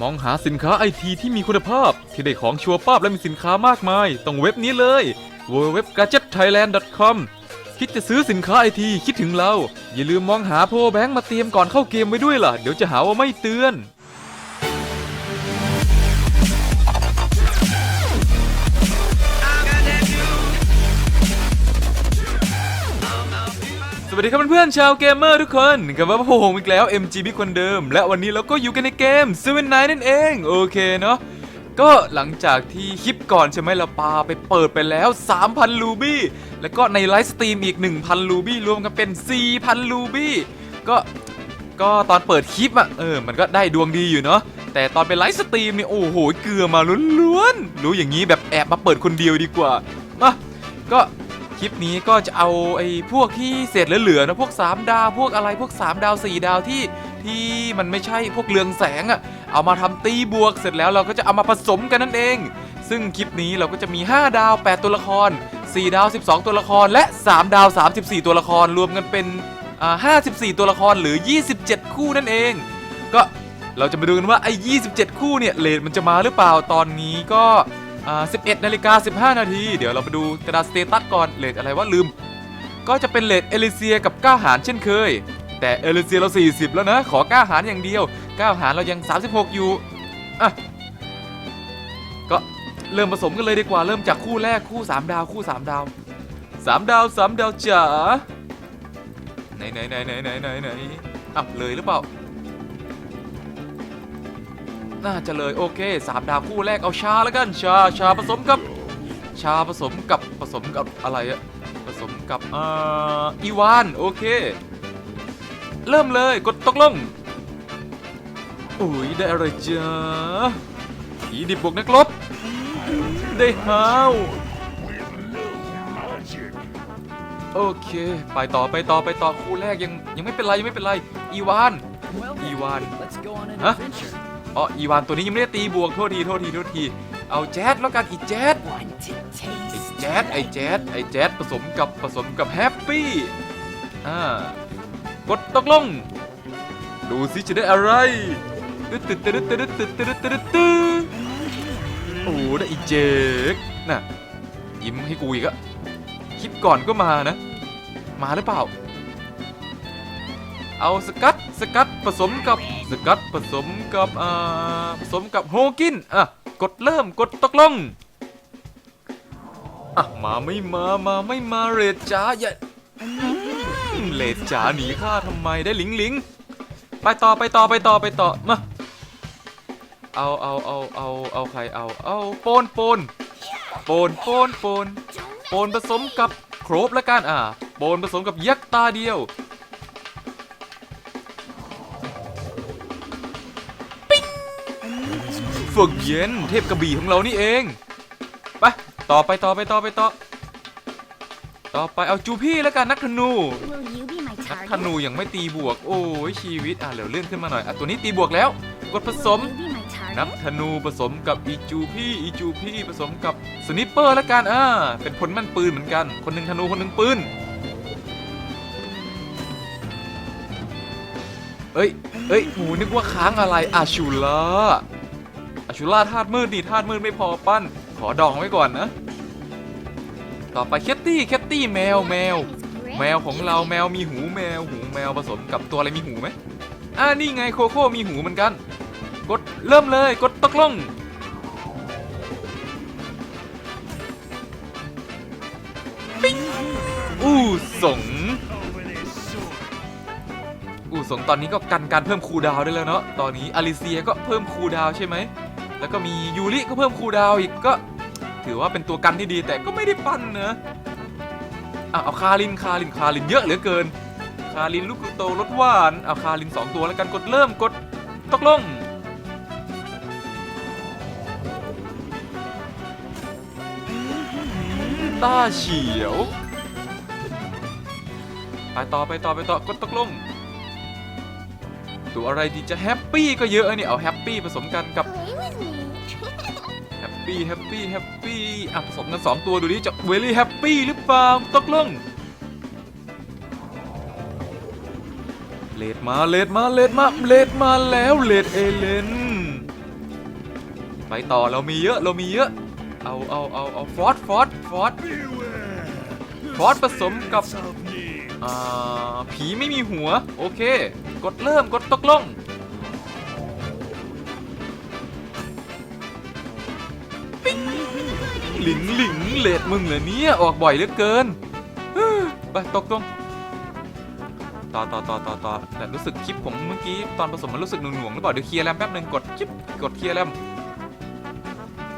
มองหาสินค้าไอทีที่มีคุณภาพ ที่ได้ของชัวร์ป้าบและมีสินค้ามากมาย ต้องเว็บนี้เลย www.gadgetthailand.com คิดจะซื้อสินค้าไอทีคิดถึงเรา อย่าลืมมองหาโพแบงค์มาเตรียมก่อนเข้าเกมไว้ด้วยล่ะ เดี๋ยวจะหาว่าไม่เตือน สวัสดีครับเพื่อนๆชาวเกมเมอร์ทุกคนกลับมาพบผมอีกแล้ว MGB คนเดิม และวันนี้เราก็อยู่กันในเกม Seven n i นั่นเอง โอเคเนาะก็หลังจากที่คลิปก่อนใช่ไหมเราปาไปเปิดไปแล้ว 3,000 ลูบี้ แล้วก็ในไลฟ์สตรีมอีก 1,000 ลูบี้ รวมกันเป็น 4,000 ลูบี้ ก็ก็ตอนเปิดคลิปอะเออ มันก็ได้ดวงดีอยู่เนาะแต่ตอนเป็นไลฟ์สตรีมเนี่ยโอ้โหเกลือมาล้วนๆรู้อย่างนี้แบบแอบมาเปิดคนเดียวดีกว่ามาก็ คลิปนี้ก็จะเอาไอ้พวกที่เศษเหลือๆนะพวก 3 ดาวพวกอะไรพวก 3 ดาว 4 ดาวที่ที่มันไม่ใช่พวกเรืองแสงอะเอามาทำตีบวกเสร็จแล้วเราก็จะเอามาผสมกันนั่นเอง ซึ่งคลิปนี้เราก็จะมี 5 ดาว 8 ตัวละคร 4 ดาว 12 ตัวละคร และ 3 ดาว 34 ตัวละครรวมกันเป็นอ่า54 ตัวละครหรือ 27 คู่นั่นเอง ก็เราจะมาดูกันว่าไอ้ 27 คู่เนี่ยเลทมันจะมาหรือเปล่าตอนนี้ก็ อ่า11นาฬิกา15 นาที เดี๋ยวเราไปดูกราษสเตตัสก่อนเลทอะไรวะลืม ก็จะเป็นเลทเอลิเซียกับก้าหารเช่นเคย แต่เอลิเซียเรา 40 แล้วนะ ขอก้าหารอย่างเดียวก้าหารเรายัง 36 อยู่อะก็เริ่มผสมกันเลยดีกว่าเริ่มจากคู่แรกคู่ 3 ดาวคู่ 3 ดาว 3 ดาว 3 ดาวจ๋าไหนไหนไหนไหนไหนไหนไหนอะเลยหรือเปล่า น่าจะเลยโอเคสามดาวคู่แรกเอาชาแล้วกันชาชาผสมกับ ชาผสมกับผสมกับอะไรอะผสมกับอ่าอีวานโอเค เริ่มเลยกดตกลงอุ้ยได้อะไรจ้าผีดิบบวกนักรบได้ฮาวโอเค ไปต่อไปต่อไปต่อคู่แรกยังยังไม่เป็นไรยังไม่เป็นไรอีวาน Iwan. Iwan. Let's go on an Huh? adventure. อ๋ออีวานตัวนี้ยังไม่ได้ตีบวกโทษทีโทษทีโทษที เอาแจ๊ดแล้วกันอีแจ๊ดไอ้แจ๊ดไอ้แจ๊ดไอ้แจ๊ดผสมกับผสมกับแฮปปี้อ่ากดตกลง ดูสิจะได้อะไรตึ๊ดตึ๊ดตึ๊ดตึ๊ดตึ๊ดตึ๊ดตึ๊ดตึ๊ดตึ๊ดโอ้ได้อีเจ๊กน่ะยิ้มให้กูอีกอะคลิปก่อนก็มานะ มาหรือเปล่า เอาสกัด สกัดผสมกับสกัดผสมกับอ่าผสมกับโฮกินอะกดเริ่มกดตกลงอะมาไม่มามาไม่มาเรดจ๋าอย่าเรดจ๋าหนีข้าทำไมได้หลิงหลิงไปต่อไปต่อไปต่อไปต่อมาเอาเอาเอาเอาเอาใครเอาเอาโปนโปนโปนโปนโปนโปนผสมกับโครบล้วกันอะโปนผสมกับยักษ์ตาเดียว ฝึกเย็น เทพกระบี่ของเรานี่เองไปต่อไปต่อไปต่อไปต่อต่อไปเอาจูพี่แล้วกันนักธนู Will you be my นัก target? ธนูยังไม่ตีบวก โอ้ยชีวิตอะเหลือเลื่อนขึ้นมาหน่อยอะตัวนี้ตีบวกแล้ว กดผสม Will you be my target? นักธนูผสมกับอีจูพี่อีจูพี่ผสมกับสนิปเปอร์แล้วกันอ่าเป็นคนแม่นปืนเหมือนกัน คนหนึ่งธนูคนหนึ่งปืนเอ้ยเอ้ยหมูนึกว่าค้างอะไรอาชูล่า อชูล่าธาตุมืดดิธาตุมืดไม่พอปั้น ขอดองไว้ก่อนนะ ต่อไปแคตตี้แคตตี้แมวแมว แมวของเราแมวมีหูแมวหูแมวผสมกับตัวอะไรมีหูไหมอ่านี่ไงโคโค่มีหูเหมือนกัน กดเริ่มเลยกดตกลงปิ๊งอู้สงอู้สงตอนนี้ก็กันการเพิ่มคูดาวได้แล้วเนาะ ตอนนี้อลิเซียก็เพิ่มคูดาวใช่ไหม แล้วก็มียูริก็เพิ่มคูลดาวอีกก็ ถือว่าเป็นตัวกันที่ดีแต่ก็ไม่ได้ปั้นเนอะอะเอาคารินคารินคารินเยอะเหลือเกิน คารินลูกโตรสหวานเอาคารินสองตัวแล้วกันกดเริ่มกดตกลงตาเฉียวไปต่อไปต่อไปต่อกดตกลงตัวอะไรดีจะแฮปปี้ก็เยอะเนี่ยเอาแฮปปี้ผสมกันกับ ปี้แฮปปี้แฮปปี้อะผสมกันสองตัวดูดิจะเวลี่แฮปปี้หรือเปล่าตกลงเลดมาเลดมาเลดมาเลดมาแล้วเลดเอเลนไปต่อเรามีเยอะเรามีเยอะเอาเอาเอาเอาฟอสฟอสฟอสฟอสผสมกับอ่าผีไม่มีหัว โอเค กดเริ่มกดตกลง หลิงหลิงเลดมึงเหรอเนี่ยออกบ่อยเหลือเกินไปตกตรงต่อต่อต่อต่อต่อแต่รู้สึกคลิปผมเมื่อกี้ตอนผสมมันรู้สึกหน่วงๆหรือเปล่าเดี๋ยวเคลียร์แรมแป๊บหนึงกดจิ๊บกดเคลียร์แรม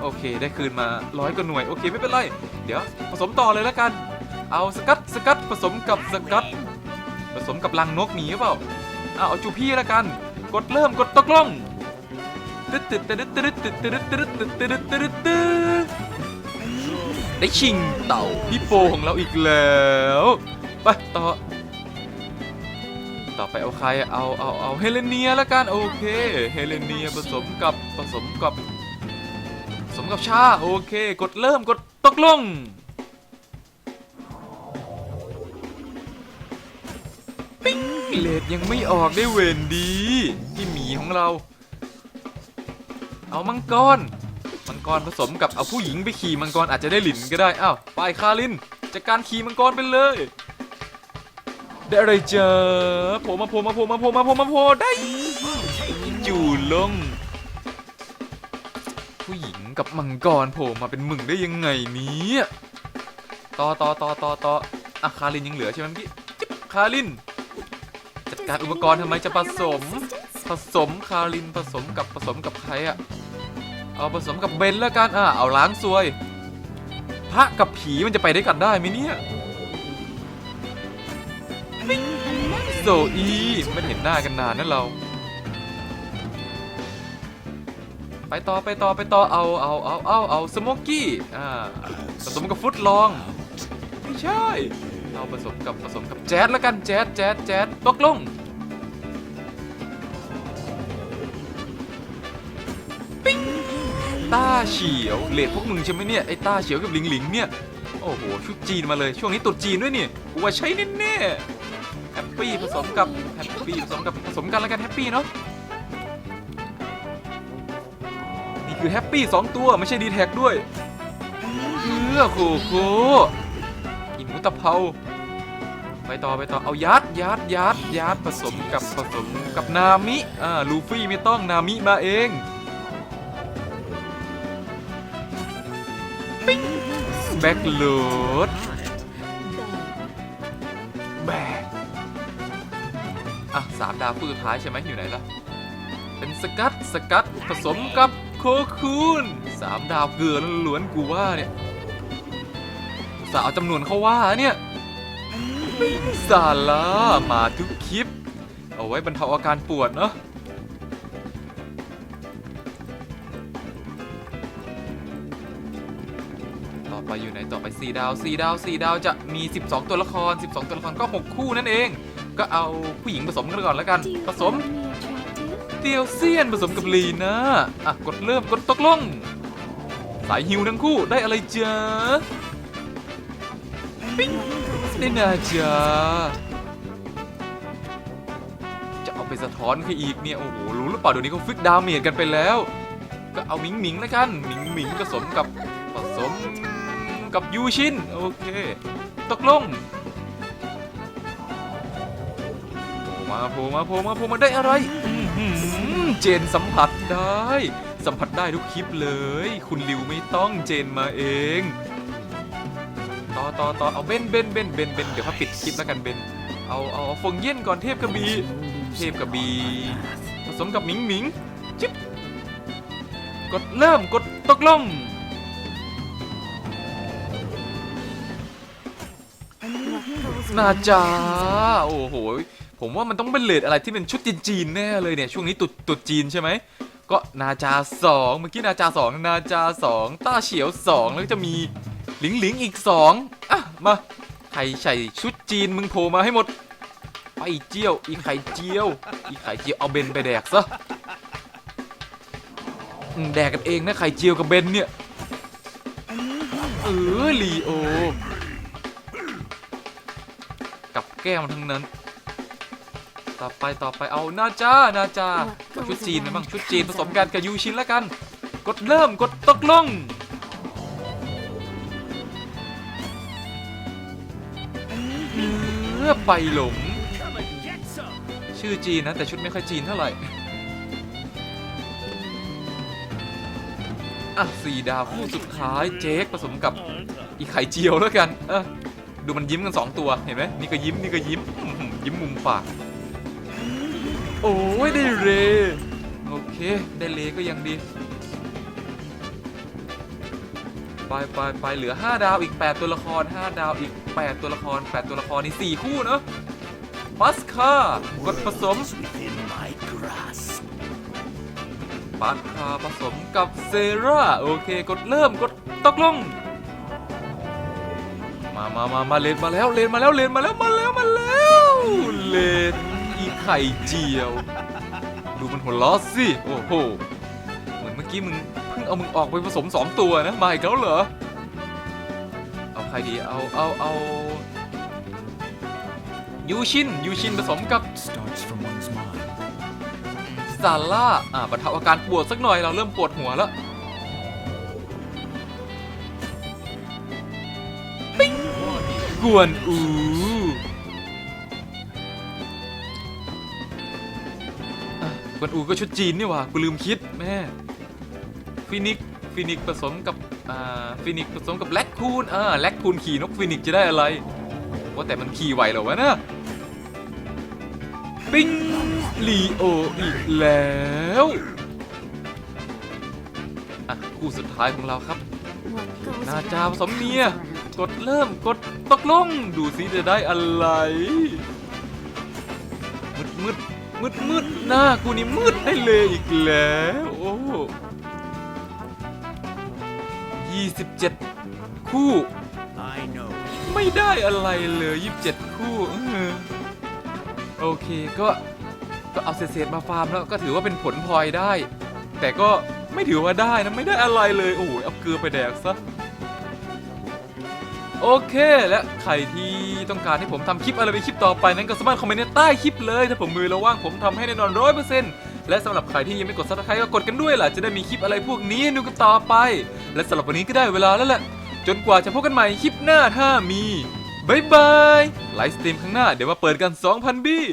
โอเคได้คืนมาร้อยกว่าหน่วยโอเคไม่เป็นไร เดี๋ยวผสมต่อเลยแล้วกัน เอาสกัดสกัดผสมกับสกัด ผสมกับรังนกหมีหรือเปล่าเอาเอาจูพี่แล้วกัน กดเริ่มกดตกลงตึ๊ดตึ๊ดตึ๊ดตึ๊ดตึ๊ดตึ๊ดตึ๊ดตึ๊ดตึ๊ดตึ๊ดตึ๊ด ได้ชิงเต่าพี่โปของเราอีกแล้วไปต่อ ต่อไปเอาใครเอาเอาเอาเฮเลเนียล้วกันโอเคเฮเลเนียผสมกับผสมกับผสมกับชาโอเค กดเริ่มกดตกลงปิ้งเลดยังไม่ออกได้เวนดีพี่หมีของเรา เอามังกร มังกรผสมกับเอาผู้หญิงไปขี่มังกรอาจจะได้หลินก็ได้ อ้าว ไปคารินจัดการขี่มังกรไปเลย ได้อะไรเจอโผล่มาโผล่มาโผล่มาโผล่มาโผล่มาโผล่ได้จู่ลง ผู้หญิงกับมังกรโผล่มาเป็นมึงได้ยังไงนี่ยต่อต่อต่อต่อต่ออะคารินยังเหลือใช่ไหมเมื่อกี้จิ๊บคาริน จัดการอุปกรณ์ทำไมจะผสม ผสมคารินผสมกับผสมกับใครอะ เอาผสมกับเบนแล้วกันอะเอาล้างซวย พระกับผีมันจะไปด้วยกันได้ไหมเนี่ยโซอีไม่เห็นหน้ากันนานนะเรา ไปต่อไปต่อไปต่อเอาเอาเอาเอาเอาสโมกกี้อ่าผสมกับฟุตลอง ไม่ใช่ เอาผสมกับผสมกับแจ๊ดแล้วกันแจ๊ดแจ๊ดแจ๊ดตกลง ต้าเฉียวเลดพวกมึงใช่ไหมเนี่ยไอ้ต้าเฉียวกับหลิงหลิงเนี่ยโอ้โหชุดจีนมาเลยช่วงนี้ตุดจีนด้วยนี่กูว่าใช้แน่ๆแฮปปี้ผสมกับแฮปปี้ผสมกับผสมกันแล้วกันแฮปปี้เนาะนี่คือแฮปปี้สองตัวไม่ใช่ดีแท็กด้วยเพื่อโคโคอินมุตะเภาไปต่อไปต่อเอายัดยัดยัดยัดผสมกับผสมกับนามิอ่าลูฟี่ไม่ต้องนามิมาเอง แบ็กโหลดแบกอะสามดาวคู่สุดท้ายใช่ไหมอยู่ไหนล่ะ เป็นสกัดสกัดผสมกับโคคูนสามดาวเกลือล้วนกูว่าเนี่ย สาวจำนวนเขาว่าเนี่ยซาร่ามาทุกคลิป เอาไว้บรรเทาอาการปวดเนาะ ไปอยู่ไหนต่อไป 4 ดาว4ดาว4ดาวจะมี 12 ตัวละคร 12 ตัวละครก็ 6 คู่นั่นเอง ก็เอาผู้หญิงผสมกันก่อนแล้วกัน ผสมเตียวเซียนผสมกับลีนะอะกดเริ่มกดตกลง สายฮิวทั้งคู่ได้อะไรเจอปิ๊งได้นาจ้าจะเอาไปสะท้อนคืออีกเนี่ยโอ้โหรู้หรือเปล่าเดี๋ยวนี้เขาฟิกดาเมจกันไปแล้ว ก็เอาหมิงหมิงแล้วกันหมิงหมิงผสมกับผสม กับยูชินโอเค ตกลงโผลมาโผล่มาโผล่มาโผล่มาได้อะไรเจนสัมผัสได้ สัมผัสได้ทุกคลิปเลย คุณริวไม่ต้องเจนมาเอง ต่อต่อต่อเอาเบนเบนเบนเบนเบนเดี๋ยวเขาปิดคลิปแล้วกันเบนเอาเอาฟงเย็นก่อนเทพกระบี่เทพกระบี่ผสมกับหมิงหมิงจิ๊บกดเริ่มกดตกลง นาจาโอ้โหผมว่ามันต้องเป็นเลดอะไรที่เป็นชุดจีนๆแน่เลยเนี่ยช่วงนี้ตุดตุดจีนใช่ไหมก็นาจาสองเมื่อกี้นาจาสองนาจาสองต้าเฉียวสองแล้วก็จะมีหลิงหลิงอีกสองอะมาใครใส่ชุดจีนมึงโผล่มาให้หมดไปเจียวอีไข่เจียวอีไข่เจียวเอาเบนไปแดกซะแดกกันเองนะไข่เจียวกับเบนเนี่ยเออลีโอ แก้มทั้งนั้น ต่อไปต่อไปเอานาจานาจาเอาชุดจีนนะบ้างชุดจีนผสมกันกับยูชินแล้วกันกกดเริ่มกดตกลงเมื่อไปหลง ชื่อจีนนะ แต่ชุดไม่ค่อยจีนเท่าไหร่ อะสี่ดาวคู่สุดท้ายเจ๊กผสมกับอีไข่เจียวแล้วกัน เออ ดูมันยิ้มกันสองตัวเห็นไหมนี่ก็ยิ้มนี่ก็ยิ้มยิ้มมุมปากโอ้ยได้เรโอเคได้เลก็ยังดีไปไปไปเหลือ 5 ดาวอีก 8 ตัวละคร 5 ดาวอีก 8 ตัวละคร 8 ตัวละครนี่4คู่เนอะปัสคากดผสมปัสคาผสมกับเซราโอเค กดเริ่มกดตกลง มามามามาเลนมาแล้วเลนมาแล้วเลนมาแล้วมาแล้วมาแล้วเลนอีไข่เจียว ดูมันหัวล้อสิโอ้โหเหมือนเมื่อกี้มึงเพิ่งเอามึงออกไปผสม2ตัวนะมาอีกแล้วเหรอเอาใครดีเอาเอาเอายูชินยูชินผสมกับ Starts from one's mind. ซาร่าอ่าบรรเทาอาการปวดสักหน่อยเราเริ่มปวดหัวแล้ว กวนอูอะกวนอูก็ชุดจีนนี่หว่ากูลืมคิดแม่ฟินิกซ์ฟินิกซ์ผสมกับอ่าฟินิกซ์ผสมกับแล็กคูนอ่าแล็กคูนขี่นกฟินิกซ์จะได้อะไรว่าแต่มันขี่ไหวเหรอวะนะปิ้งลีโออีกแล้วอะคู่สุดท้ายของเราครับน่านาจาจาผผสสมมเมีเมียย กดเริ่มกดตกลง ดูสิจะได้อะไร มืดมืดมืดมืดหน้ากูนี่มืดได้เลยอีกแล้ว โอ้ยี่สิบเจ็ดคู่ I know. ไม่ได้อะไรเลยยี่สิบเจ็ดคู่เออโอเคก็ก็เอาเศษๆมาฟาร์มแล้วก็ถือว่าเป็นผลพลอยได้ แต่ก็ไม่ถือว่าได้นะ ไม่ได้อะไรเลย โอ้โหเอาเกลือไปแดกซะ โอเค และใครที่ต้องการให้ผมทำคลิปอะไรไปคลิปต่อไปนั้นก็สามารถคอมเมนต์ในใต้คลิปเลย ถ้าผมมือเราว่างผมทำให้แน่นอนร้อยเปอร์เซ็นต์และสำหรับใครที่ยังไม่กดซับสไครต์ก็กดกันด้วยล่ะ จะได้มีคลิปอะไรพวกนี้ดูกันต่อไป และสำหรับวันนี้ก็ได้เวลาแล้วแหละ จนกว่าจะพบกันใหม่คลิปหน้าถ้ามีบายบายไลฟ์สตรีมข้างหน้าเดี๋ยวมาเปิดกัน 2,000 บี้